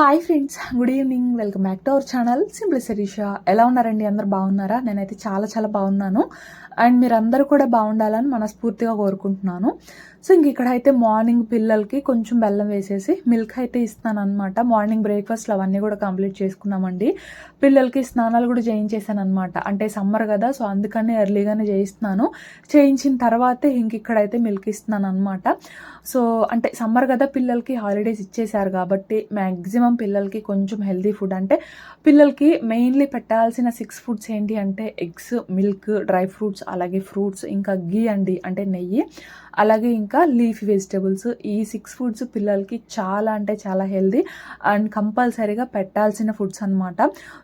Hi friends good evening welcome back to our channel simply Sharisha ఎలా ఉన్నారండి? అందరు బాగున్నారా? నేనైతే చాలా చాలా బాగున్నాను. అండ్ మీరందరూ కూడా బాగుండాలని మనస్ఫూర్తిగా కోరుకుంటున్నాను. సో ఇంక ఇక్కడ అయితే మార్నింగ్ పిల్లలకి కొంచెం బెల్లం వేసేసి మిల్క్ అయితే ఇస్తాను అనమాట మార్నింగ్ బ్రేక్ఫాస్ట్లు అవన్నీ కూడా కంప్లీట్ చేసుకున్నామండి. పిల్లలకి స్నానాలు కూడా చేయించేసాను అనమాట అంటే సమ్మర్ కదా సో అందుకని ఎర్లీగానే చేయిస్తున్నాను. చేయించిన తర్వాతే ఇంక ఇక్కడైతే మిల్క్ ఇస్తున్నాను అనమాట సో అంటే సమ్మర్ కదా పిల్లలకి హాలిడేస్ ఇచ్చేసారు కాబట్టి మ్యాక్సిమం పిల్లలకి కొంచెం హెల్దీ ఫుడ్ అంటే పిల్లలకి మెయిన్లీ పెట్టాల్సిన సిక్స్ ఫుడ్స్ ఏంటి అంటే ఎగ్స్ మిల్క్ డ్రై ఫ్రూట్స్ అలాగే ఫ్రూట్స్ ఇంకా గీ అండి అంటే నెయ్యి. అలాగే ఇంకా లీఫ్ వెజిటబుల్స్ ఈ సిక్స్ ఫుడ్స్ పిల్లలకి చాలా అంటే చాలా హెల్దీ అండ్ కంపల్సరీగా పెట్టాల్సిన ఫుడ్స్ అనమాట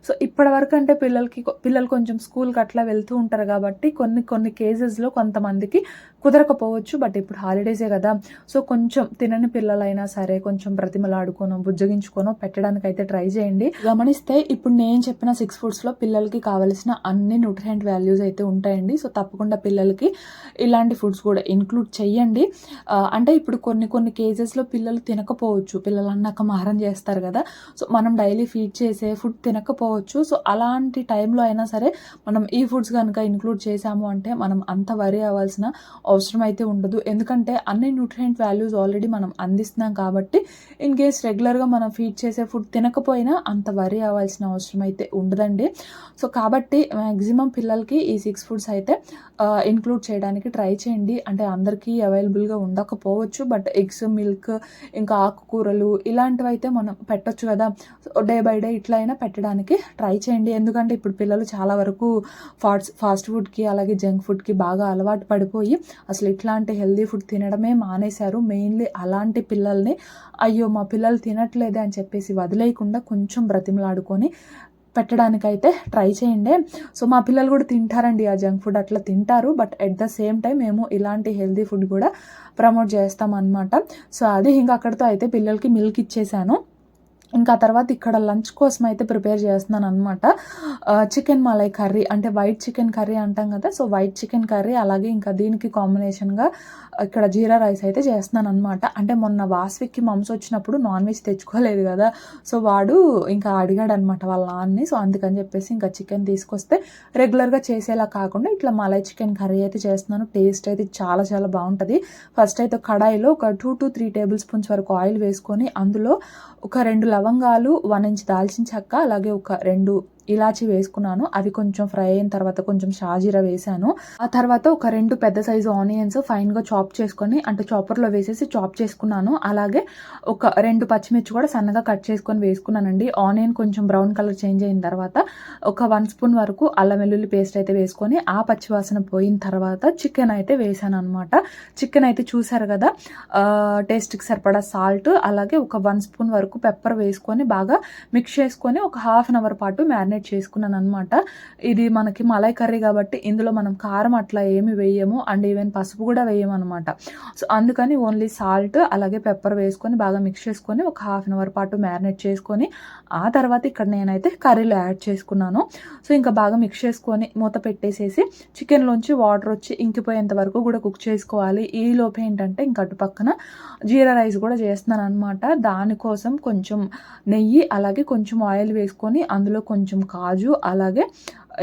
సో ఇప్పటివరకు అంటే పిల్లలకి పిల్లలు కొంచెం స్కూల్కి అట్లా వెళ్తూ ఉంటారు కాబట్టి కొన్ని కొన్ని కేసెస్లో కొంతమందికి కుదరకపోవచ్చు బట్ ఇప్పుడు హాలిడేసే కదా. సో కొంచెం తినని పిల్లలైనా సరే కొంచెం బ్రతిమలాడుకోనో బుజ్జగించుకోనో పెట్టడానికి అయితే ట్రై చేయండి. గమనిస్తే ఇప్పుడు నేను చెప్పిన సిక్స్ ఫుడ్స్లో పిల్లలకి కావలసిన అన్ని న్యూట్రియంట్ వాల్యూస్ అయితే ఉంటాయండి. సో తప్పకుండా పిల్లలకి ఇలాంటి ఫుడ్స్ కూడా ఇంక్లూడ్ చెయ్యండి అంటే ఇప్పుడు కొన్ని కొన్ని కేజెస్లో పిల్లలు తినకపోవచ్చు. పిల్లలు అన్నాక మారం చేస్తారు కదా. సో మనం డైలీ ఫీడ్ చేసే ఫుడ్ తినకపోవచ్చు. సో అలాంటి టైంలో అయినా సరే మనం ఈ ఫుడ్స్ కనుక ఇంక్లూడ్ చేసాము అంటే మనం అంత వరి అవ్వాల్సిన అవసరం అయితే ఉండదు. ఎందుకంటే అన్ని న్యూట్రియంట్ వాల్యూస్ ఆల్రెడీ మనం అందిస్తున్నాం కాబట్టి ఇన్ కేస్ రెగ్యులర్గా మనం ఫీడ్ చేసే ఫుడ్ తినకపోయినా అంత వరి అవ్వాల్సిన అవసరం అయితే ఉండదండి. సో కాబట్టి మ్యాక్సిమం పిల్లలకి ఈ సిక్స్ ఫుడ్స్ అయితే ఇంక్లూడ్ చేయడానికి ట్రై చేయండి. అంటే అందరికీ అవైలబుల్గా ఉండకపోవచ్చు బట్ ఎగ్స్ మిల్క్ ఇంకా ఆకుకూరలు ఇలాంటివి అయితే మనం పెట్టొచ్చు కదా. డే బై డే ఇట్లా అయినా పెట్టడానికి ట్రై చేయండి. ఎందుకంటే ఇప్పుడు పిల్లలు చాలా వరకు ఫాస్ట్ ఫాస్ట్ ఫుడ్కి అలాగే జంక్ ఫుడ్కి బాగా అలవాటు పడిపోయి అసలు ఇట్లాంటి హెల్దీ ఫుడ్ తినడమే మానేశారు. మెయిన్లీ అలాంటి పిల్లల్ని అయ్యో మా పిల్లలు తినట్లేదే అని చెప్పేసి వదిలేయకుండా కొంచెం బ్రతిమలాడుకొని పెట్టడానికైతే ట్రై చేయండి. సో మా పిల్లలు కూడా తింటారండి ఆ జంక్ ఫుడ్ అట్లా తింటారు. But at the same time మేము ఇలాంటి హెల్దీ ఫుడ్ కూడా ప్రమోట్ చేస్తాం అనమాట సో అది ఇంకా అక్కడితో అయితే పిల్లలకి మిల్క్ ఇచ్చేసాను. ఇంకా తర్వాత ఇక్కడ లంచ్ కోసం అయితే ప్రిపేర్ చేస్తున్నాను అనమాట చికెన్ మలై కర్రీ అంటే వైట్ చికెన్ కర్రీ అంటాం కదా సో వైట్ చికెన్ కర్రీ అలాగే ఇంకా దీనికి కాంబినేషన్గా ఇక్కడ జీరా రైస్ అయితే చేస్తున్నాను అనమాట అంటే మొన్న వాస్విక్కి మమ్స్ వచ్చినప్పుడు నాన్ వెజ్ తెచ్చుకోలేదు కదా సో వాడు ఇంకా అడిగాడు అనమాట వాళ్ళ నాన్నని. సో అందుకని చెప్పేసి ఇంకా చికెన్ తీసుకొస్తే రెగ్యులర్గా చేసేలా కాకుండా ఇట్లా మలై చికెన్ కర్రీ అయితే చేస్తున్నాను. టేస్ట్ అయితే చాలా చాలా బాగుంటుంది. ఫస్ట్ అయితే కడాయిలో ఒక two to three table spoons వరకు ఆయిల్ వేసుకొని అందులో ఒక రెండు లవంగాలు వన్ ఇంచ్ దాల్చిన చెక్క అలాగే ఒక రెండు ఇలాచి వేసుకున్నాను. అవి కొంచెం ఫ్రై అయిన తర్వాత కొంచెం షాజీరా వేసాను. ఆ తర్వాత ఒక రెండు పెద్ద సైజు ఆనియన్స్ ఫైన్గా చాప్ చేసుకొని అంటే చాపర్లో వేసేసి చాప్ చేసుకున్నాను. అలాగే ఒక రెండు పచ్చిమిర్చి కూడా సన్నగా కట్ చేసుకొని వేసుకున్నానండి. ఆనియన్ కొంచెం బ్రౌన్ కలర్ చేంజ్ అయిన తర్వాత ఒక వన్ స్పూన్ వరకు అల్లం వెల్లుల్లి పేస్ట్ అయితే వేసుకొని ఆ పచ్చివాసన పోయిన తర్వాత చికెన్ అయితే వేసాను అనమాట చికెన్ అయితే చూసారు కదా టేస్ట్కి సరిపడా సాల్ట్ అలాగే ఒక వన్ స్పూన్ వరకు పెప్పర్ వేసుకొని బాగా మిక్స్ చేసుకొని ఒక హాఫ్ అన్ అవర్ పాటు మ్యారినేట్ చేసుకున్నాను అనమాట ఇది మనకి మలై కర్రీ కాబట్టి ఇందులో మనం కారం అట్లా ఏమి వేయము. అండ్ ఈవెన్ పసుపు కూడా వేయము అనమాట సో అందుకని ఓన్లీ సాల్ట్ అలాగే పెప్పర్ వేసుకొని బాగా మిక్స్ చేసుకొని ఒక హాఫ్ అన్ అవర్ పాటు మ్యారినేట్ చేసుకొని ఆ తర్వాత ఇక్కడ నేనైతే కర్రీలో యాడ్ చేసుకున్నాను. సో ఇంకా బాగా మిక్స్ చేసుకొని మూత పెట్టేసేసి చికెన్లోంచి వాటర్ వచ్చి ఇంకిపోయేంత వరకు కూడా కుక్ చేసుకోవాలి. ఈ లోపు ఏంటంటే ఇంక అటు పక్కన జీరా రైస్ కూడా చేస్తున్నాను అనమాట దానికోసం కొంచెం నెయ్యి అలాగే కొంచెం ఆయిల్ వేసుకొని అందులో కొంచెం కాజు అలాగే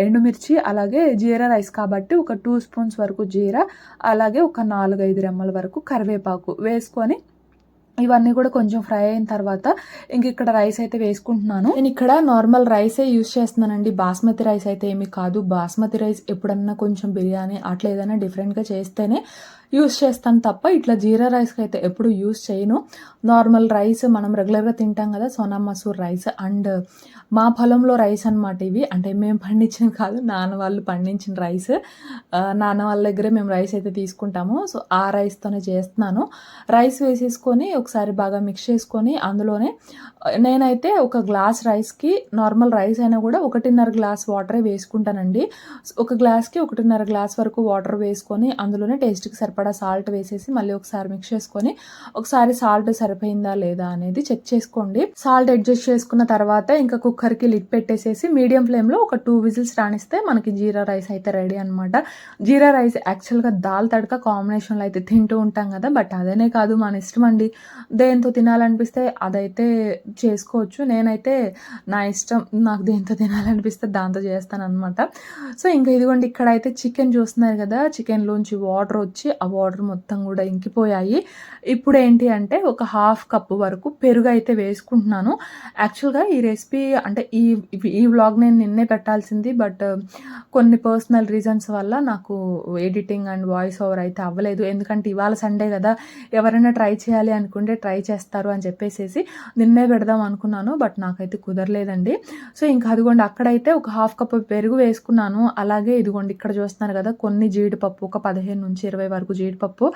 ఎండుమిర్చి అలాగే జీరా రైస్ కాబట్టి ఒక టూ స్పూన్స్ వరకు జీరా అలాగే ఒక నాలుగైదు రెమ్మల వరకు కరివేపాకు వేసుకొని ఇవన్నీ కూడా కొంచెం ఫ్రై అయిన తర్వాత ఇంక ఇక్కడ రైస్ అయితే వేసుకుంటున్నాను. నేను ఇక్కడ నార్మల్ రైసే యూస్ చేస్తున్నానండి. బాస్మతి రైస్ అయితే ఏమి కాదు. బాస్మతి రైస్ ఎప్పుడన్నా కొంచెం బిర్యానీ అట్లా ఏదైనా డిఫరెంట్గా చేస్తేనే యూస్ చేస్తాను తప్ప ఇట్లా జీరా రైస్కి అయితే ఎప్పుడు యూస్ చేయను. నార్మల్ రైస్ మనం రెగ్యులర్గా తింటాం కదా సోనా మసూర్ రైస్ అండ్ మా పొలంలో రైస్ అనమాట ఇవి. అంటే మేము పండించిన కాదు నాన్న వాళ్ళు పండించిన రైస్. నాన్న వాళ్ళ దగ్గరే మేము రైస్ అయితే తీసుకుంటాము. సో ఆ రైస్తోనే చేస్తున్నాను. రైస్ వేసేసుకొని ఒకసారి బాగా మిక్స్ చేసుకొని అందులోనే నేనైతే ఒక గ్లాస్ రైస్కి నార్మల్ రైస్ అయినా కూడా ఒకటిన్నర గ్లాస్ వాటరే వేసుకుంటానండి. ఒక గ్లాస్కి ఒకటిన్నర గ్లాస్ వరకు వాటర్ వేసుకొని అందులోనే టేస్ట్కి సరిపడా సరిపడా సాల్ట్ వేసేసి మళ్ళీ ఒకసారి మిక్స్ చేసుకొని ఒకసారి సాల్ట్ సరిపోయిందా లేదా అనేది చెక్ చేసుకోండి. సాల్ట్ అడ్జస్ట్ చేసుకున్న తర్వాత ఇంకా కుక్కర్కి లిడ్ పెట్టేసేసి మీడియం ఫ్లేమ్లో ఒక టూ విజిల్స్ రాణిస్తే మనకి జీరా రైస్ అయితే రెడీ అనమాట జీరా రైస్ యాక్చువల్గా దాల్ తడక కాంబినేషన్లో అయితే తింటూ ఉంటాం కదా బట్ అదేనే కాదు మన ఇష్టం అండి. దేంతో తినాలనిపిస్తే అదైతే చేసుకోవచ్చు. నేనైతే నా ఇష్టం నాకు దేంతో తినాలనిపిస్తే దాంతో చేస్తాను అనమాట సో ఇంకా ఇదిగోండి ఇక్కడైతే చికెన్ చూస్తున్నారు కదా చికెన్లోంచి వాటర్ వచ్చి ఆ వాటర్ మొత్తం కూడా ఇంకిపోయాయి. ఇప్పుడు ఏంటి అంటే ఒక హాఫ్ కప్ వరకు పెరుగు అయితే వేసుకుంటున్నాను. యాక్చువల్గా ఈ రెసిపీ అంటే ఈ ఈ వ్లాగ్ నేను నిన్నే పెట్టాల్సింది బట్ కొన్ని పర్సనల్ రీజన్స్ వల్ల నాకు ఎడిటింగ్ అండ్ వాయిస్ ఓవర్ అయితే అవ్వలేదు. ఎందుకంటే ఇవాళ సండే కదా ఎవరైనా ట్రై చేయాలి అనుకుంటే ట్రై చేస్తారు అని చెప్పేసి నిన్నే పెడదాం అనుకున్నాను బట్ నాకైతే కుదరలేదండి. సో ఇంకా అదిగోండి అక్కడైతే ఒక హాఫ్ కప్ పెరుగు వేసుకున్నాను. అలాగే ఇదిగోండి ఇక్కడ చూస్తున్నారు కదా కొన్ని జీడిపప్పు ఒక పదిహేను నుంచి ఇరవై వరకు జీడిపప్పు.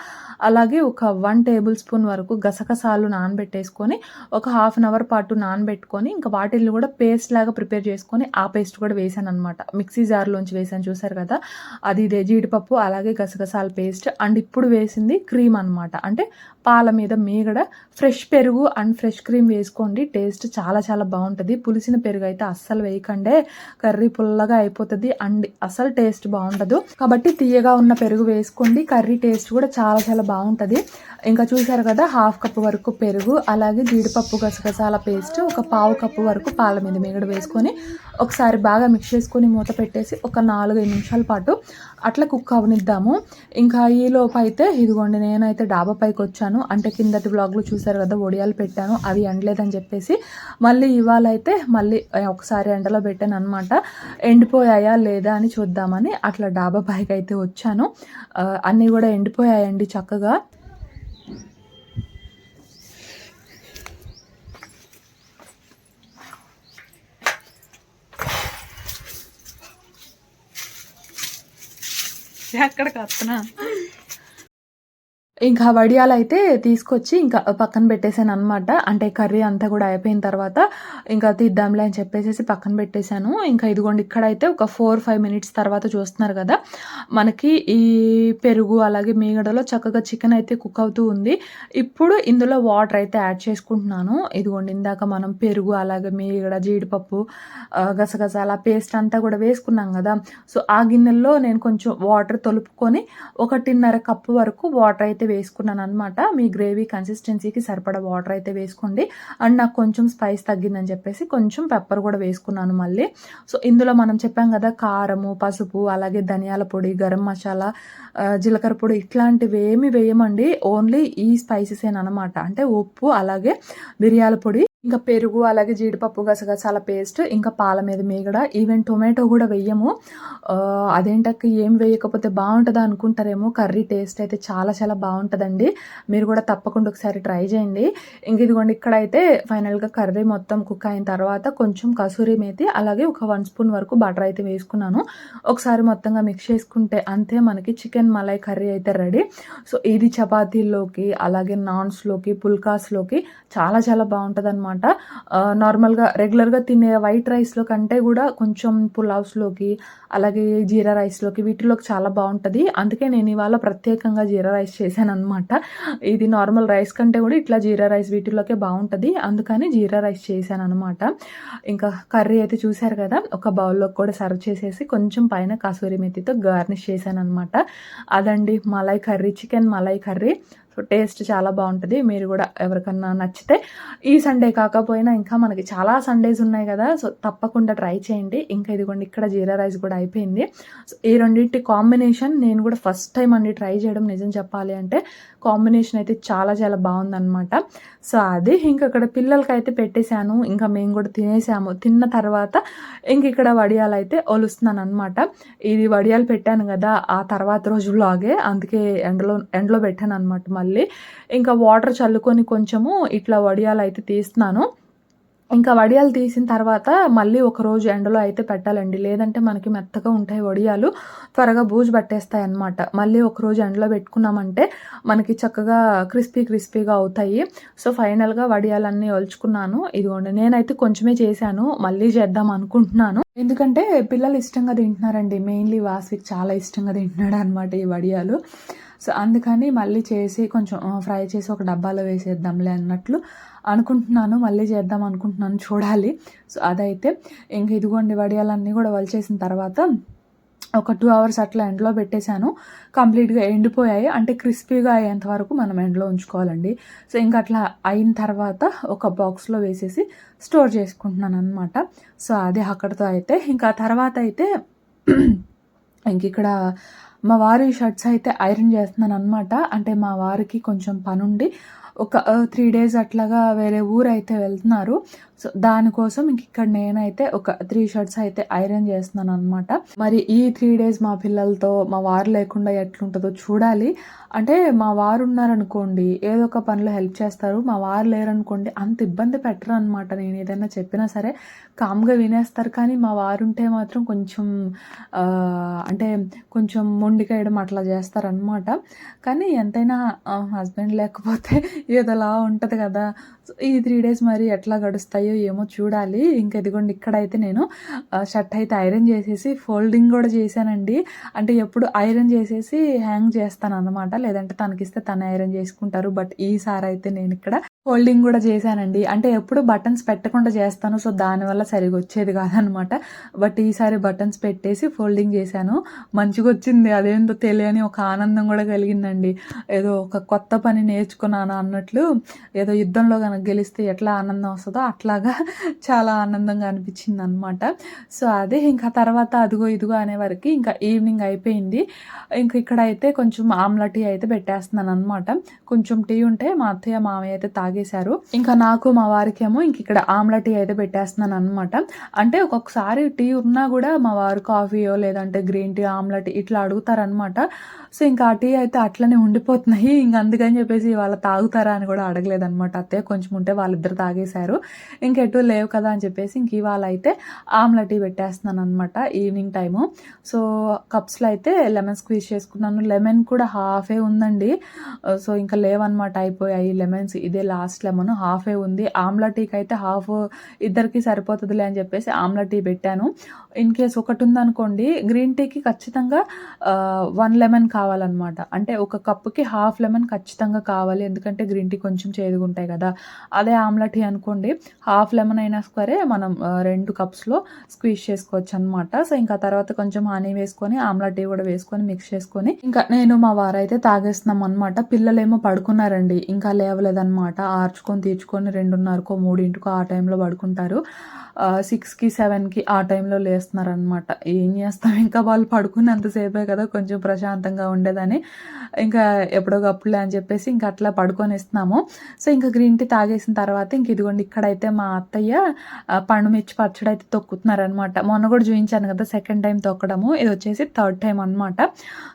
అలాగే ఒక వన్ టేబుల్ స్పూన్ వరకు గసగసాలు నానబెట్టేసుకొని ఒక హాఫ్ అన్ అవర్ పాటు నానబెట్టుకొని ఇంకా వాటిల్ని కూడా పేస్ట్ లాగా ప్రిపేర్ చేసుకొని ఆ పేస్ట్ కూడా వేసాను అనమాట మిక్సీ జార్లోంచి వేసాను చూసారు కదా? అది ఇదే జీడిపప్పు అలాగే గసగసాల పేస్ట్ అండ్ ఇప్పుడు వేసింది క్రీమ్ అనమాట అంటే పాల మీద మీగడ ఫ్రెష్ పెరుగు అండ్ ఫ్రెష్ క్రీమ్ వేసుకోండి. టేస్ట్ చాలా చాలా బాగుంటుంది. పులిసిన పెరుగు అయితే అస్సలు వేయకండే. కర్రీ పుల్లగా అయిపోతుంది అండ్ అసలు టేస్ట్ బాగుండదు. కాబట్టి తీయగా ఉన్న పెరుగు వేసుకోండి. కర్రీ టేస్ట్ కూడా చాలా చాలా బాగుంటుంది. ఇంకా చూసారు కదా హాఫ్ కప్ వరకు పెరుగు అలాగే జీడిపప్పు గసగసాల పేస్ట్ ఒక పావు కప్పు వరకు పాల మీద మీగడ వేసుకొని ఒకసారి బాగా మిక్స్ చేసుకొని మూత పెట్టేసి ఒక నాలుగైదు నిమిషాల పాటు అట్లా కుక్ అవనిద్దాము. ఇంకా ఈ అయితే ఇదిగోండి నేనైతే డాబా పైకి వచ్చాను. అంటే కిందటి బ్లాగ్లో చూసారు కదా ఒడియాలు పెట్టాను. అవి ఎండలేదని చెప్పేసి మళ్ళీ ఇవాళ అయితే మళ్ళీ ఒకసారి ఎండలో పెట్టాను అనమాట ఎండిపోయాయా లేదా అని చూద్దామని అట్లా డాబా పైకి అయితే వచ్చాను. అన్నీ కూడా ఎండిపోయాయండి చక్కగా. ఎక్కడికి వస్తున్నా? ఇంకా వడియాలు అయితే తీసుకొచ్చి ఇంకా పక్కన పెట్టేశాను అనమాట అంటే కర్రీ అంతా కూడా అయిపోయిన తర్వాత ఇంకా తీద్దాంలే అని చెప్పేసి పక్కన పెట్టేశాను. ఇంకా ఇదిగోండి ఇక్కడైతే ఒక ఫోర్ ఫైవ్ మినిట్స్ తర్వాత చూస్తున్నారు కదా మనకి ఈ పెరుగు అలాగే మీగడలో చక్కగా చికెన్ అయితే కుక్ అవుతూ ఉంది. ఇప్పుడు ఇందులో వాటర్ అయితే యాడ్ చేసుకుంటున్నాను. ఇదిగోండి ఇందాక మనం పెరుగు అలాగే మీగడ జీడిపప్పు గసగసాల పేస్ట్ అంతా కూడా వేసుకున్నాం కదా సో ఆ గిన్నెల్లో నేను కొంచెం వాటర్ తొలుపుకొని ఒకటిన్నర కప్పు వరకు వాటర్ అయితే వేసుకున్నాను అనమాట మీ గ్రేవీ కన్సిస్టెన్సీకి సరిపడా వాటర్ అయితే వేసుకోండి. అండ్ నాకు కొంచెం స్పైస్ తగ్గిందని చెప్పేసి కొంచెం పెప్పర్ కూడా వేసుకున్నాను మళ్ళీ. సో ఇందులో మనం చెప్పాం కదా కారము పసుపు అలాగే ధనియాల పొడి గరం మసాలా జీలకర్ర పొడి ఇట్లాంటివి ఏమి వేయమండి. ఓన్లీ ఈ స్పైసెస్ అనమాట అంటే ఉప్పు అలాగే మిరియాల పొడి ఇంకా పెరుగు అలాగే జీడిపప్పు గసగసాల పేస్ట్ ఇంకా పాల మీద మీగడ ఈవెన్ టొమాటో కూడా వెయ్యము. అదేంటక్క ఏం వేయకపోతే బాగుంటుందా అనుకుంటారేమో కర్రీ టేస్ట్ అయితే చాలా చాలా బాగుంటుందండి. మీరు కూడా తప్పకుండా ఒకసారి ట్రై చేయండి. ఇంక ఇదిగోండి ఇక్కడైతే ఫైనల్గా కర్రీ మొత్తం కుక్ అయిన తర్వాత కొంచెం కసూరి మేతి అలాగే ఒక వన్ స్పూన్ వరకు బటర్ అయితే వేసుకున్నాను. ఒకసారి మొత్తంగా మిక్స్ చేసుకుంటే అంతే మనకి చికెన్ మలై కర్రీ అయితే రెడీ సో ఇది చపాతీల్లోకి అలాగే నాన్స్లోకి పుల్కాస్లోకి చాలా చాలా బాగుంటుంది అనమాట అనమాట నార్మల్గా రెగ్యులర్గా తినే వైట్ రైస్లో కంటే కూడా కొంచెం పులావ్స్లోకి అలాగే జీరా రైస్లోకి వీటిలోకి చాలా బాగుంటుంది. అందుకే నేను ఇవాళ ప్రత్యేకంగా జీరా రైస్ చేశాను అనమాట ఇది నార్మల్ రైస్ కంటే కూడా ఇట్లా జీరా రైస్ వీటిలోకే బాగుంటుంది. అందుకని జీరా రైస్ చేశాను అనమాట ఇంకా కర్రీ అయితే చూశారు కదా ఒక బౌల్లో కూడా సర్వ్ చేసేసి కొంచెం పైన కాసూరి మెత్తితో గార్నిష్ చేశాను అనమాట అదండి malai curry chicken malai curry. So taste చాలా బాగుంటుంది. మీరు కూడా ఎవరికన్నా నచ్చితే ఈ సండే కాకపోయినా ఇంకా మనకి చాలా సండేస్ ఉన్నాయి కదా సో తప్పకుండా ట్రై చేయండి. ఇంకా ఇదిగోండి ఇక్కడ జీరా రైస్ కూడా అయిపోయింది. సో ఈ రెండింటి కాంబినేషన్ నేను కూడా ఫస్ట్ టైం అండి ట్రై చేయడం నిజం చెప్పాలి అంటే కాంబినేషన్ అయితే చాలా చాలా బాగుందన్నమాట. సో అది ఇంక ఇక్కడ పిల్లలకి అయితే పెట్టేశాను ఇంకా మేము కూడా తినేసాము. తిన్న తర్వాత ఇంక ఇక్కడ వడియాలు అయితే ఒలుస్తున్నాను అనమాట ఇది వడియాలు పెట్టాను కదా ఆ తర్వాత రోజు బ్లాగే అందుకే ఎండలో ఎండలో పెట్టాను అనమాట మళ్ళీ. ఇంకా వాటర్ చల్లుకొని కొంచెము ఇట్లా వడియాలు అయితే తీస్తున్నాను. ఇంకా వడియాలు తీసిన తర్వాత మళ్ళీ ఒక రోజు ఎండలో అయితే పెట్టాలండి. లేదంటే మనకి మెత్తగా ఉంటాయి వడియాలు. త్వరగా బూజు పట్టేస్తాయి అనమాట మళ్ళీ ఒక రోజు ఎండలో పెట్టుకున్నామంటే మనకి చక్కగా క్రిస్పీ క్రిస్పీగా అవుతాయి. సో ఫైనల్గా వడియాలన్నీ ఒలుచుకున్నాను. ఇదిగోండి నేనైతే కొంచెమే చేశాను. మళ్ళీ చేద్దాం అనుకుంటున్నాను. ఎందుకంటే పిల్లలు ఇష్టంగా తింటున్నారండి. మెయిన్లీ వాస్విక్ చాలా ఇష్టంగా తింటున్నాడు అనమాట ఈ వడియాలు. సో అందుకని మళ్ళీ చేసి కొంచెం ఫ్రై చేసి ఒక డబ్బాలో వేసేద్దాంలే అన్నట్లు అనుకుంటున్నాను. మళ్ళీ చేద్దాం అనుకుంటున్నాను చూడాలి. సో అదైతే ఇంక ఇదిగోండి వడియాలన్నీ కూడా వలిచేసిన తర్వాత ఒక టూ అవర్స్ అట్లా ఎండలో పెట్టేశాను. కంప్లీట్గా ఎండిపోయాయి. అంటే క్రిస్పీగా అయ్యేంత వరకు మనం ఎండలో ఉంచుకోవాలండి. సో ఇంకా అట్లా అయిన తర్వాత ఒక బాక్స్లో వేసేసి స్టోర్ చేసుకుంటున్నాను అనమాట సో అది అక్కడితో అయితే ఇంకా తర్వాత అయితే ఇంక ఇక్కడ మా వారి షర్ట్స్ అయితే ఐరన్ చేస్తున్నాను అనమాట అంటే మా వారికి కొంచెం పనుండి ఒక త్రీ డేస్ అట్లాగా వేరే ఊరు అయితే వెళ్తున్నారు. సో దానికోసం ఇంక ఇక్కడ నేనైతే ఒక త్రీ షర్ట్స్ అయితే ఐరన్ చేస్తున్నాను అనమాట మరి ఈ త్రీ డేస్ మా పిల్లలతో మా వారు లేకుండా ఎట్లుంటుందో చూడాలి. అంటే మా వారు ఉన్నారనుకోండి ఏదో ఒక పనిలో హెల్ప్ చేస్తారు. మా వారు లేరనుకోండి అంత ఇబ్బంది పెట్టరు అనమాట నేను ఏదైనా చెప్పినా సరే కామ్గా వినేస్తారు. కానీ మా వారు ఉంటే మాత్రం కొంచెం అంటే కొంచెం మొండికేయడం అట్లా చేస్తారనమాట కానీ ఎంతైనా హస్బెండ్ లేకపోతే ఏదోలా ఉంటుంది కదా. ఈ త్రీ డేస్ మరి ఎట్లా గడుస్తాయో ఏమో చూడాలి. ఇంకా ఇదిగోండి ఇక్కడైతే నేను షర్ట్ అయితే ఐరన్ చేసేసి ఫోల్డింగ్ కూడా చేశానండి. అంటే ఎప్పుడు ఐరన్ చేసేసి హ్యాంగ్ చేస్తాను అనమాట లేదంటే తనకిస్తే తను ఐరన్ చేసుకుంటారు. బట్ ఈసారి అయితే నేను ఇక్కడ ఫోల్డింగ్ కూడా చేశానండి. అంటే ఎప్పుడు బటన్స్ పెట్టకుండా చేస్తాను. సో దానివల్ల సరిగా వచ్చేది కాదనమాట. బట్ ఈసారి బటన్స్ పెట్టేసి ఫోల్డింగ్ చేశాను. మంచిగా వచ్చింది అదేందో తెలియని ఒక ఆనందం కూడా కలిగిందండి. ఏదో ఒక కొత్త పని నేర్చుకున్నాను అన్నట్లు ఏదో యుద్ధంలో కనుక గెలిస్తే ఎట్లా ఆనందం వస్తుందో అట్లాగా చాలా ఆనందంగా అనిపించింది అనమాట సో అదే ఇంకా తర్వాత అదిగో ఇదిగో అనే వరకు ఇంకా ఈవినింగ్ అయిపోయింది. ఇంకా ఇక్కడ అయితే కొంచెం ఆమ్లా టీ అయితే పెట్టేస్తున్నాను అనమాట కొంచెం టీ ఉంటే మా అత్తయ్య మామయ్య అయితే తాగేశారు ఇంకా నాకు మా వారికేమో ఇంక ఇక్కడ ఆమ్లా టీ అయితే పెట్టేస్తున్నాను అనమాట అంటే ఒక్కొక్కసారి టీ ఉన్నా కూడా మా వారు కాఫీయో లేదంటే గ్రీన్ టీ ఆమ్లా టీ ఇట్లా అడుగుతారనమాట సో ఇంకా ఆ టీ అయితే అట్లనే ఉండిపోతున్నాయి. ఇంక అందుకని చెప్పేసి వాళ్ళ తాగుతారా అని కూడా అడగలేదనమాట అత్తయ్య కొంచెం ఉంటే వాళ్ళిద్దరు తాగేశారు. ఇంకెటు లేవు కదా అని చెప్పేసి ఇంక ఇవాళ అయితే ఆమ్లా టీ పెట్టేస్తున్నాను అనమాట ఈవినింగ్ టైము. సో కప్స్లో అయితే లెమన్ స్క్వీజ్ చేసుకున్నాను. లెమన్ కూడా హాఫే ఉందండి. సో ఇంకా లేవన్నమాట అయిపోయాయి లెమన్స్. ఇదే లాస్ట్ లెమన్ హాఫే ఉంది. ఆమ్లా టీకి అయితే హాఫ్ ఇద్దరికి సరిపోతుందిలే అని చెప్పేసి ఆమ్లా టీ పెట్టాను. ఇన్ కేస్ ఒకటి ఉందనుకోండి గ్రీన్ టీకి ఖచ్చితంగా వన్ లెమన్ కావాలన్నమాట. అంటే ఒక కప్పుకి హాఫ్ లెమన్ ఖచ్చితంగా కావాలి. ఎందుకంటే గ్రీన్ టీ కొంచెం చేదుగుంటాయి కదా. అదే ఆమ్లా టీ అనుకోండి హాఫ్ లెమన్ అయినా సరే మనం రెండు కప్స్లో స్క్వీజ్ చేసుకోవచ్చు అనమాట సో ఇంకా తర్వాత కొంచెం హనీ వేసుకొని ఆమ్లా టీ కూడా వేసుకొని మిక్స్ చేసుకొని ఇంకా నేను మా వారైతే తాగేస్తున్నాం అనమాట పిల్లలేమో పడుకున్నారండి ఇంకా లేవలేదన్నమాట. ఆర్చుకొని తీర్చుకొని రెండున్నరకో మూడింటికో ఆ టైంలో పడుకుంటారు. సిక్స్కి సెవెన్కి ఆ టైంలో లేస్తున్నారనమాట ఏం చేస్తాం? ఇంకా వాళ్ళు పడుకున్నంతసేపే కదా కొంచెం ప్రశాంతంగా ఉండేదని. ఇంకా ఎప్పుడోకప్పుడులే అని చెప్పేసి ఇంకా అట్లా పడుకొని ఇస్తున్నాము సో ఇంకా గ్రీన్ టీ తాగేసిన తర్వాత ఇంక ఇదిగోండి ఇక్కడైతే మా అత్తయ్య పండు మిర్చి పచ్చడి అయితే తొక్కుతున్నారనమాట మొన్న కూడా చూపించాను కదా సెకండ్ టైం తొక్కడము. ఇది వచ్చేసి థర్డ్ టైం అనమాట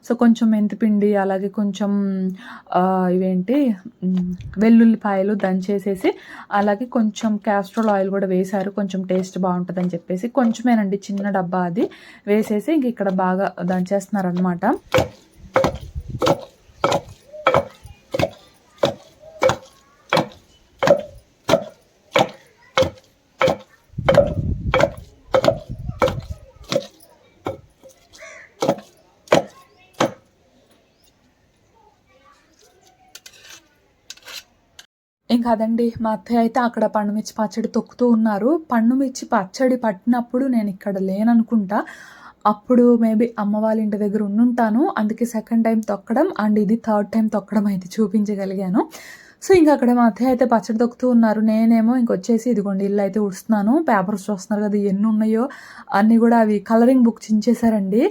సో కొంచెం మెంతిపిండి అలాగే కొంచెం ఇవేంటి వెల్లుల్లిపాయలు వెల్లుల్లిపాయలు దంచేసేసి అలాగే కొంచెం క్యాస్ట్రోల్ ఆయిల్ కూడా వేశారు. కొంచెం టేస్ట్ బాగుంటుందని చెప్పేసి కొంచెమేనండి చిన్న డబ్బా అది వేసేసి ఇంక ఇక్కడ బాగా దంచేస్తున్నారనమాట కాదండి. మా అత్తయ్య అయితే అక్కడ పండుమిర్చి పచ్చడి తొక్కుతూ ఉన్నారు. పండుమిర్చి పచ్చడి పట్టినప్పుడు నేను ఇక్కడ లేననుకుంటా. అప్పుడు మేబీ అమ్మ వాళ్ళ ఇంటి దగ్గర ఉండుంటాను. అందుకే సెకండ్ టైం తొక్కడం అండ్ ఇది థర్డ్ టైం తొక్కడం అయితే చూపించగలిగాను. సో ఇంకా అక్కడ మా అత్తయ్య అయితే పచ్చడి తొక్కుతూ ఉన్నారు. నేనేమో ఇంకొచ్చేసి ఇదిగోండి ఇల్లు అయితే ఉడుస్తున్నాను. పేపర్స్ చూస్తున్నారు కదా ఎన్ని ఉన్నాయో అన్నీ కూడా అవి కలరింగ్ బుక్ చించేశారండి.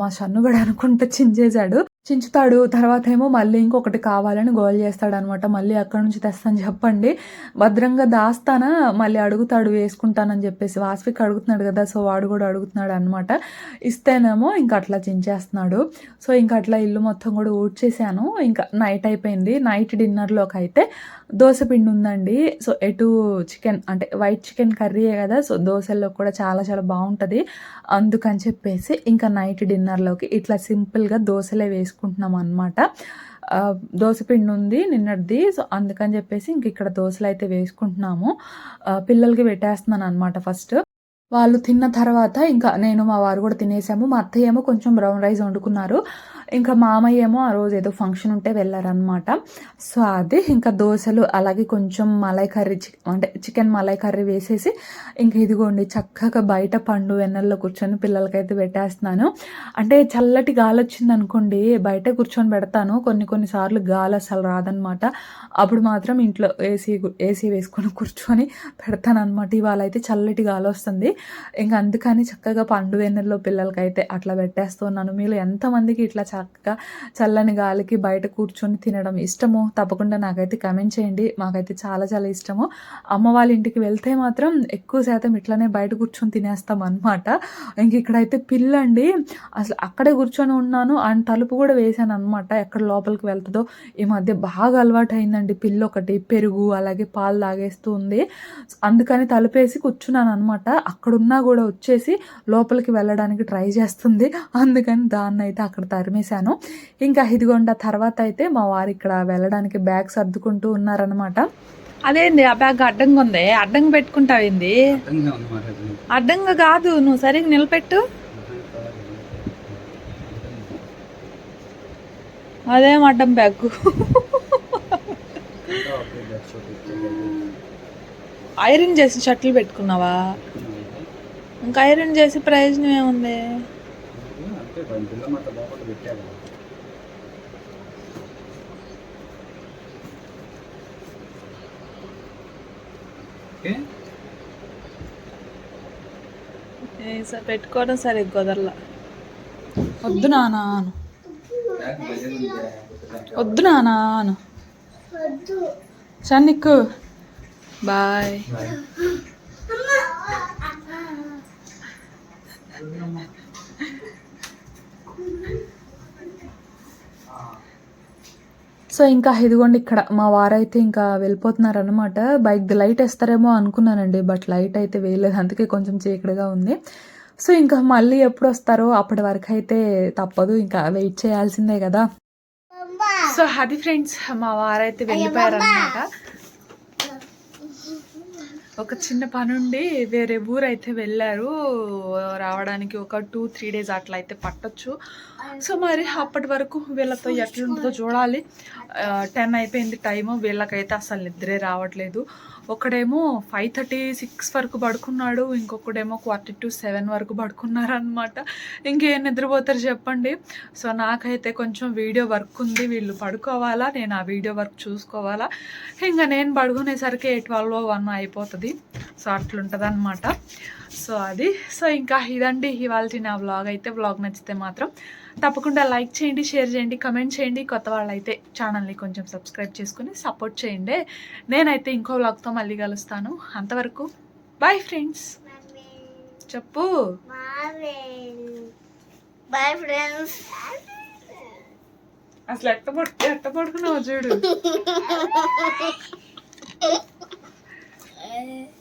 మా షన్ను కూడా అనుకుంటే చించేశాడు. చించుతాడు. తర్వాత ఏమో మళ్ళీ ఇంకొకటి కావాలని గోల్ చేస్తాడు అనమాట మళ్ళీ అక్కడ నుంచి తెస్తాను చెప్పండి. భద్రంగా దాస్తానా? మళ్ళీ అడుగుతాడు వేసుకుంటానని చెప్పేసి. వాస్విక్ అడుగుతున్నాడు కదా సో వాడు కూడా అడుగుతున్నాడు అనమాట. ఇస్తేనేమో ఇంకా అట్లా చించేస్తున్నాడు. సో ఇంకా అట్లా ఇల్లు మొత్తం కూడా ఊడ్చేసాను. ఇంకా నైట్ అయిపోయింది. నైట్ డిన్నర్లోకి అయితే దోశ పిండి ఉందండి. సో ఎటు చికెన్ అంటే వైట్ చికెన్ కర్రీయే కదా సో దోశల్లో కూడా చాలా చాలా బాగుంటుంది. అందుకని చెప్పేసి ఇంకా నైట్ డిన్నర్లోకి ఇట్లా సింపుల్గా దోశలే వేసుకుంటున్నాం అనమాట దోశపిండి ఉంది నిన్నటిది. సో అందుకని చెప్పేసి ఇంక ఇక్కడ దోశలు అయితే వేసుకుంటున్నాము. పిల్లలకి పెట్టేస్తున్నాను అనమాట ఫస్ట్. వాళ్ళు తిన్న తర్వాత ఇంకా నేను మా వారు కూడా తినేసాము. మా అత్తయ్య ఏమో కొంచెం బ్రౌన్ రైస్ వండుకున్నారు. ఇంకా మామయ్య ఏమో ఆ రోజు ఏదో ఫంక్షన్ ఉంటే వెళ్ళారనమాట సో అది ఇంకా దోశలు అలాగే కొంచెం మలై కర్రీ అంటే చికెన్ మలై కర్రీ వేసేసి ఇంకా ఇదిగోండి చక్కగా బయట పండు వెన్నెల్లో కూర్చొని పిల్లలకైతే పెట్టేస్తున్నాను. అంటే చల్లటి గాలి వచ్చింది అనుకోండి బయట కూర్చొని పెడతాను. కొన్ని కొన్నిసార్లు గాలి అసలు రాదనమాట అప్పుడు మాత్రం ఇంట్లో ఏసీ ఏసీ వేసుకొని కూర్చొని పెడతాను అనమాట ఇవాళ అయితే చల్లటి గాలి వస్తుంది. ఇంకా అందుకని చక్కగా పండు వెన్నెల్లో పిల్లలకైతే అట్లా పెట్టేస్తున్నాను. మీరు ఎంతమందికి ఇట్లా చక్కగా చల్లని గాలికి బయట కూర్చొని తినడం ఇష్టమో. తప్పకుండా నాకైతే కమెంట్ చేయండి. మాకైతే చాలా చాలా ఇష్టము. అమ్మ వాళ్ళ ఇంటికి వెళ్తే మాత్రం ఎక్కువ శాతం ఇట్లానే బయట కూర్చొని తినేస్తాం అనమాట ఇంక ఇక్కడైతే పిల్లండి అసలు అక్కడే కూర్చొని ఉన్నాను. అండ్ తలుపు కూడా వేసాను అనమాట ఎక్కడ లోపలికి వెళ్తుందో ఈ మధ్య బాగా అలవాటు అయిందండి పిల్ల ఒకటి పెరుగు అలాగే పాలు తాగేస్తూ ఉంది. అందుకని తలుపేసి కూర్చున్నాను అనమాట అక్కడున్నా కూడా వచ్చేసి లోపలికి వెళ్ళడానికి ట్రై చేస్తుంది. అందుకని దాన్ని అయితే అక్కడ తరిమేశాను ఇంకా ఇదిగోండి తర్వాత అయితే మా వారు ఇక్కడ వెళ్ళడానికి బ్యాగ్ సర్దుకుంటూ ఉన్నారనమాట అదేంది ఆ బ్యాగ్ అడ్డంగా ఉంది? అడ్డంగా పెట్టుకుంటావేంది. అడ్డంగా కాదు నువ్వు సరిగ్గా నిలబెట్టు. అదేం అడ్డం బ్యాగ్. ఐరన్ చేసి షర్ట్లు పెట్టుకున్నావా? ఇంకా ఐరన్ చేసి ప్రయోజనం ఏముంది? అంటే దాని పిల్ల మాట లోపల పెట్టాడు ఓకే పెట్టుకోవడం సరే కుదరలా. వద్దు నానాను. వద్దు నానాను చన్నిక్కు బాయ్. సో ఇంకా ఇదిగోండి ఇక్కడ మా వారైతే ఇంకా వెళ్ళిపోతున్నారు అనమాట బైక్ లైట్ వేస్తారేమో అనుకున్నానండి బట్ లైట్ అయితే వేయలేదు. అందుకే కొంచెం చీకటిగా ఉంది. సో ఇంకా మళ్ళీ ఎప్పుడు వస్తారో అప్పటి వరకు అయితే తప్పదు ఇంకా వెయిట్ చేయాల్సిందే కదా. సో అది ఫ్రెండ్స్ మా వారైతే వెళ్ళిపోయారు అనమాట ఒక చిన్న పని ఉండి వేరే ఊరు అయితే వెళ్ళారు. రావడానికి ఒక టూ త్రీ డేస్ అట్లా అయితే పట్టొచ్చు. సో మరి అప్పటి వరకు వీళ్ళతో ఎట్లుంటుందో చూడాలి. టెన్ అయిపోయింది టైము. వీళ్ళకైతే అసలు నిద్రే రావట్లేదు. ఒకడేమో ఫైవ్ థర్టీ సిక్స్ వరకు పడుకున్నాడు. ఇంకొకడేమో క్వార్టర్ టు సెవెన్ వరకు పడుకున్నారనమాట ఇంకేం నిద్రపోతారు చెప్పండి. సో నాకైతే కొంచెం వీడియో వర్క్ ఉంది. వీళ్ళు పడుకోవాలా? నేను ఆ వీడియో వర్క్ చూసుకోవాలా? ఇంకా నేను పడుకునేసరికి ట్వెల్వ్ వన్ అయిపోతుంది. సో అట్లుంటుంది అనమాట సో అది. సో ఇంకా ఇదండి ఇవాళ నా వ్లాగ్ అయితే వ్లాగ్ నచ్చితే మాత్రం తప్పకుండా లైక్ చేయండి షేర్ చేయండి కమెంట్ చేయండి. కొత్త వాళ్ళైతే ఛానల్ని కొంచెం సబ్స్క్రైబ్ చేసుకుని సపోర్ట్ చేయండి. నేనైతే ఇంకో వ్లాగ్తో మళ్ళీ కలుస్తాను. అంతవరకు బాయ్ ఫ్రెండ్స్ చెప్పు. బాయ్ ఫ్రెండ్స్ అసలు ఎట్ట పడు ఎట్ట పడుకున్నావు చూడు.